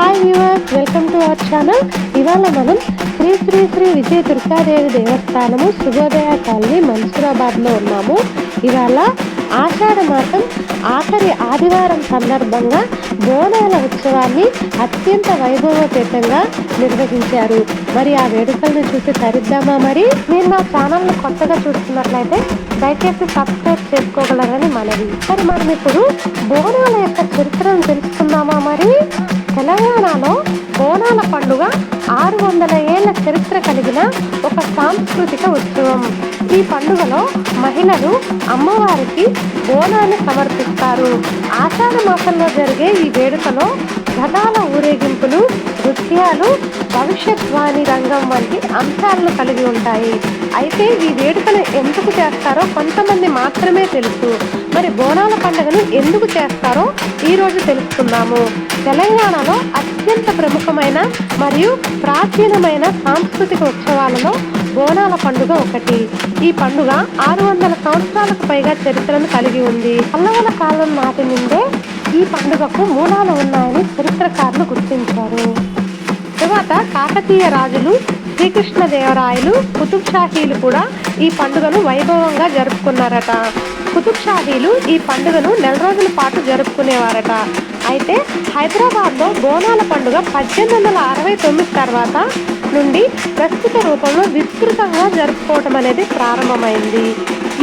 Hi viewers welcome to our channel ఇవాళ మనం శ్రీ శ్రీ శ్రీ విజయ దుర్గాదేవి దేవస్థానము శుభోదయ కాలనీ మన్సూరాబాద్లో ఉన్నాము. ఇవాళ ఆషాఢ మాసం ఆఖరి ఆదివారం సందర్భంగా బోనాల ఉత్సవాన్ని అత్యంత వైభవపేతంగా నిర్వహించారు. మరి ఆ వేడుకలను చూసి సరిద్దామా మరి? మీరు మా ఛానల్ని కొత్తగా చూస్తున్నట్లయితే దయచేసి సబ్స్క్రైబ్ చేసుకోగలరని మనవి. మరి మనం ఇప్పుడు బోనాల యొక్క చరిత్రను తెలుసుకుందామా మరి? తెలంగాణలో బోనాల పండుగ ఆరు వందల ఏళ్ళ చరిత్ర కలిగిన ఒక సాంస్కృతిక ఉత్సవం. ఈ పండుగలో మహిళలు అమ్మవారికి బోనాన్ని సమర్పిస్తారు. ఆషాఢ మాసంలో జరిగే ఈ వేడుకలో రథాల ఊరేగింపులు నృత్యాలు భవిష్యత్వాణి రంగం వంటి అంశాలను కలిగి ఉంటాయి. అయితే ఈ వేడుకను ఎందుకు చేస్తారో కొంతమంది మాత్రమే తెలుసు. మరి బోనాల పండుగను ఎందుకు చేస్తారో ఈరోజు తెలుసుకుందాము. తెలంగాణలో అత్యంత ప్రముఖమైన మరియు ప్రాచీనమైన సాంస్కృతిక ఉత్సవాలలో బోనాల పండుగ ఒకటి. ఈ పండుగ ఆరు వందల సంవత్సరాలకు పైగా చరిత్రను కలిగి ఉంది. పల్లవుల కాలం నాటి నుండే ఈ పండుగకు మూలాలు ఉన్నాయని చరిత్రకారులు గుర్తించారు. తర్వాత కాకతీయ రాజులు శ్రీకృష్ణదేవరాయలు కుతుబ్ షాహీలు కూడా ఈ పండుగను వైభవంగా జరుపుకున్నారట. కుతుబ్ షాహీలు ఈ పండుగను నెల రోజుల పాటు జరుపుకునేవారట. అయితే హైదరాబాద్లో బోనాల పండుగ పద్దెనిమిది వందల అరవై తొమ్మిది తర్వాత నుండి ప్రస్తుత రూపంలో విస్తృతంగా జరుపుకోవటం అనేది ప్రారంభమైంది.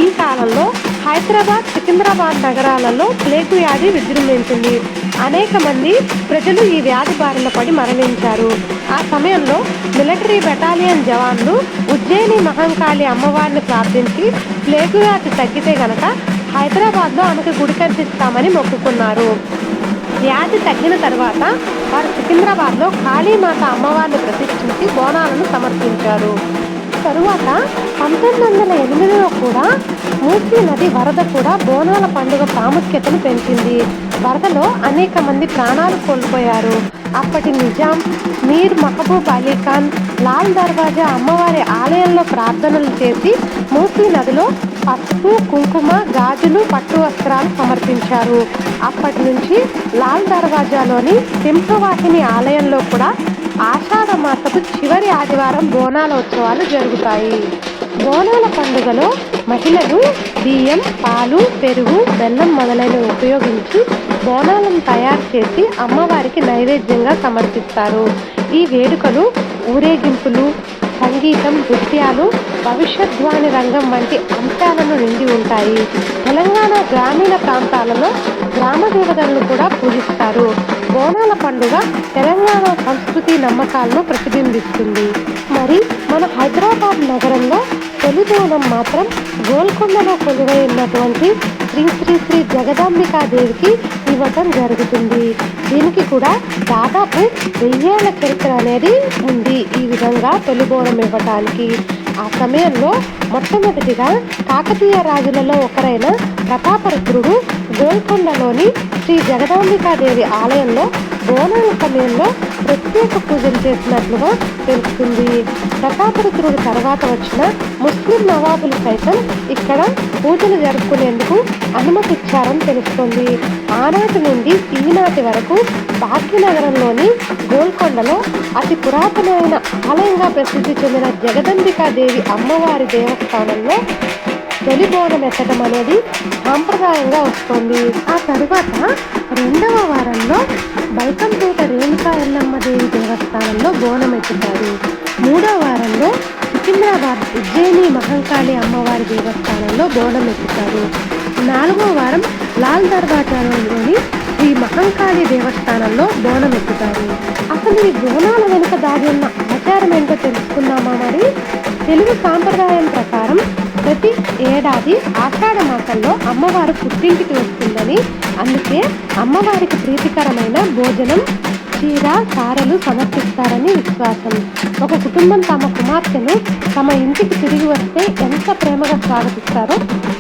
ఈ కాలంలో హైదరాబాద్ సికింద్రాబాద్ నగరాలలో ప్లేగు వ్యాధి విజృంభించింది. అనేక మంది ప్రజలు ఈ వ్యాధి బారిన పడి మరణించారు. ఆ సమయంలో మిలిటరీ బెటాలియన్ జవాన్లు ఉజ్జయిని మహంకాళి అమ్మవారిని ప్రార్థించి ప్లేగు వ్యాధి తగ్గితే గనక హైదరాబాద్లో ఆమెకు గుడి కల్పిస్తామని మొక్కుకున్నారు. వ్యాధి తగ్గిన తర్వాత వారు సికింద్రాబాద్లో కాళీమాత అమ్మవారిని ప్రతిష్ఠించి బోనాలను సమర్పించారు. తరువాత పంతొమ్మిది వందల ఎనిమిదిలో కూడా మూసీ నది వరద కూడా బోనాల పండుగ ప్రాముఖ్యతను పెంచింది. వరదలో అనేక మంది ప్రాణాలు కోల్పోయారు. అప్పటి నిజాం మీర్ మహబూబ్ అలీ ఖాన్ లాల్ దర్వాజా అమ్మవారి ఆలయంలో ప్రార్థనలు చేసి మూసీ నదిలో పసుపు కుంకుమ గాజులు పట్టు వస్త్రాలు సమర్పించారు. అప్పటి నుంచి లాల్ దర్వాజాలోని సింహవాహిని ఆలయంలో కూడా ఆషాఢ మాసపు చివరి ఆదివారం బోనాల ఉత్సవాలు జరుగుతాయి. బోనాల పండుగలో మహిళలు బియ్యం పాలు పెరుగు బెల్లం మొదలైనవి ఉపయోగించి బోనాలను తయారు చేసి అమ్మవారికి నైవేద్యంగా సమర్పిస్తారు. ఈ వేడుకలు ఊరేగింపులు సంగీతం నృత్యాలు భవిష్యద్వాణి రంగం వంటి అంశాలను నిండి ఉంటాయి. తెలంగాణ గ్రామీణ ప్రాంతాలలో గ్రామ దేవతలను కూడా పూజిస్తారు. బోనాల పండుగ తెలంగాణ సంస్కృతి నమ్మకాలను ప్రతిబింబిస్తుంది. మరి మన హైదరాబాద్ నగరంలో తొలి బోనం మాత్రం గోల్కొండలో కొలువై ఉన్నటువంటి శ్రీ శ్రీ శ్రీ జగదాంబికాదేవికి ఇవ్వటం జరుగుతుంది. దీనికి కూడా దాదాపు వెయ్యేళ్ళ చరిత్ర అనేది ఉంది ఈ విధంగా తొలిబోరం ఇవ్వటానికి. ఆ సమయంలో మొట్టమొదటిగా కాకతీయ రాజులలో ఒకరైన ప్రతాపరుద్రుడు గోల్కొండలోని శ్రీ జగదాంబికాదేవి ఆలయంలో బోనాల సమయంలో ప్రత్యేక పూజలు చేసినట్లుగా తెలుస్తుంది. ప్రతాపరుద్రుడు తర్వాత వచ్చిన ముస్లిం నవాబులు సైతం ఇక్కడ పూజలు జరుపుకునేందుకు అనుమతిచ్చారని తెలుస్తుంది. ఆనాటి నుండి ఈనాటి వరకు భాగ్యనగరంలోని గోల్కొండలో అతి పురాతనమైన ఆలయంగా ప్రసిద్ధి చెందిన జగదంబికాదేవి అమ్మవారి దేవస్థానంలో తొలిబోనం ఎత్తడం అనేది సాంప్రదాయంగా వస్తుంది. ఆ తరువాత రెండవ వారంలో బైకంపేట రేణుకా ఎల్లమ్మ దేవి దేవస్థానంలో బోనం ఎత్తుతారు. మూడవ వారంలో సికింద్రాబాద్ ఉజ్జయిని మహంకాళి అమ్మవారి దేవస్థానంలో బోనం ఎత్తుతారు. నాలుగో వారం లాల్ దర్వాజాలోని శ్రీ మహంకాళి దేవస్థానంలో బోనం ఎత్తుతారు. అసలు ఈ బోనాల వెనుక దాగి ఉన్న ఆచారం ఏంటో తెలుసుకుందామా మరి? తెలుగు సాంప్రదాయం ప్రకారం ప్రతి ఏడాది ఆషాఢ మాసంలో అమ్మవారు పుట్టింటికి వస్తుందని అందుకే అమ్మవారికి ప్రీతికరమైన భోజనం చీర సారెలు సమర్పిస్తారని విశ్వాసం. ఒక కుటుంబం తమ కుమార్తెను తమ ఇంటికి తిరిగి వస్తే ఎంత ప్రేమగా స్వాగతిస్తారో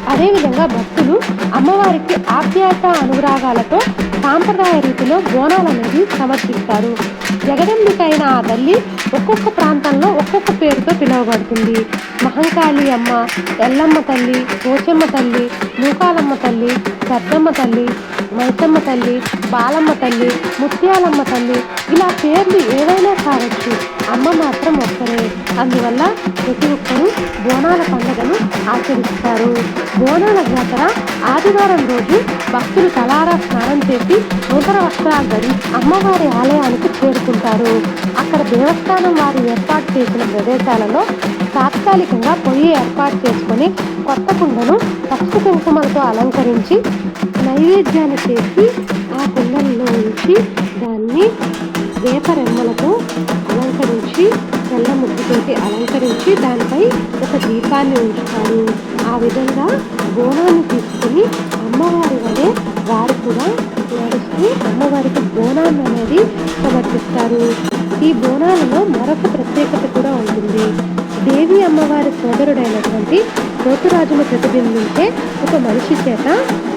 అదేవిధంగా భక్తులు అమ్మవారికి ఆప్యాయత అనురాగాలతో సాంప్రదాయ రీతిలో బోనాలు అనేది సమర్పిస్తారు. జగదంబిక అయిన ఆ తల్లి ఒక్కొక్క ప్రాంతంలో ఒక్కొక్క పేరుతో పిలువబడుతుంది. మహంకాళి అమ్మ ఎల్లమ్మ తల్లి పోచమ్మ తల్లి మూకాలమ్మ తల్లి పెద్దమ్మ తల్లి మైసమ్మ తల్లి బాలమ్మ తల్లి ముత్యాలమ్మ తల్లి ఇలా పేర్లు ఏవైనా కావచ్చు. అమ్మ మాత్రం ఒక్కరే. అందువల్ల ప్రతి ఒక్కరూ బోనాల పండుగను ఆచరిస్తారు. బోనాల జాతర ఆదివారం రోజు భక్తులు తలారా స్నానం చేసి నూతన వస్త్రాలు ధరించి అమ్మవారి ఆలయానికి చేరుకుంటారు. అక్కడ దేవస్థానం వారు ఏర్పాటు చేసిన ప్రదేశాలలో తాత్కాలికంగా పొయ్యి ఏర్పాటు చేసుకొని కొత్త కుండను పసుపు కుంకుమలతో అలంకరించి నైవేద్యాన్ని చేసి ఆ కుండల్లో ఉంచి దాన్ని వేపరెమ్మలతో అలంకరించి తెల్ల ముగ్గుతోటి అలంకరించి దానిపై ఒక దీపాన్ని ఉంచుతారు. ఆ విధంగా బోనాన్ని తీసుకుని అమ్మవారి వలె వారు కూడా నడుస్తూ అమ్మవారికి బోనాన్ని అనేది సమర్పిస్తారు. ఈ బోనాలలో మరొక ప్రత్యేకత కూడా ఉంటుంది. దేవి అమ్మవారి సోదరుడైనటువంటి పోతురాజును ప్రతిబింబించే ఒక మనిషి చేత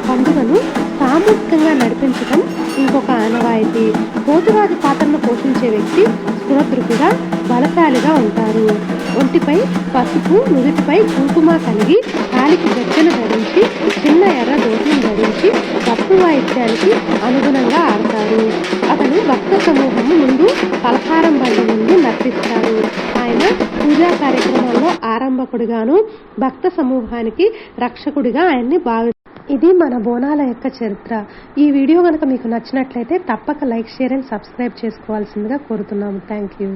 పండుగను సామూహికంగా నడిపించడం ఇంకొక ఆనవాయితీ. పోతురాజు పాత్ర పోషించే వ్యక్తి బలశాలిగా ఉంటారు. ఒంటిపై పసుపు నుదుటిపై కుంకుమ కలిగి కాలికి గజ్జను ధరించి చిన్న ఎర్ర దోషం ధరించి భక్తు వాయిద్యానికి అనుగుణంగా ఆడతారు. అతను భక్త సమూహం ముందు పలహారం బండి నుండి నర్తిస్తారు ఆయన పూజా కార్యక్రమాల్లో ఆరంభకుడిగాను భక్త సమూహానికి రక్షకుడిగా ఆయన్ని భావి ఇది మన బోనాల యొక్క చరిత్ర. ఈ వీడియో కనుక మీకు నచ్చినట్లయితే తప్పక లైక్ షేర్ అండ్ సబ్స్క్రైబ్ చేసుకోవాల్సిందిగా కోరుతున్నాము. Thank you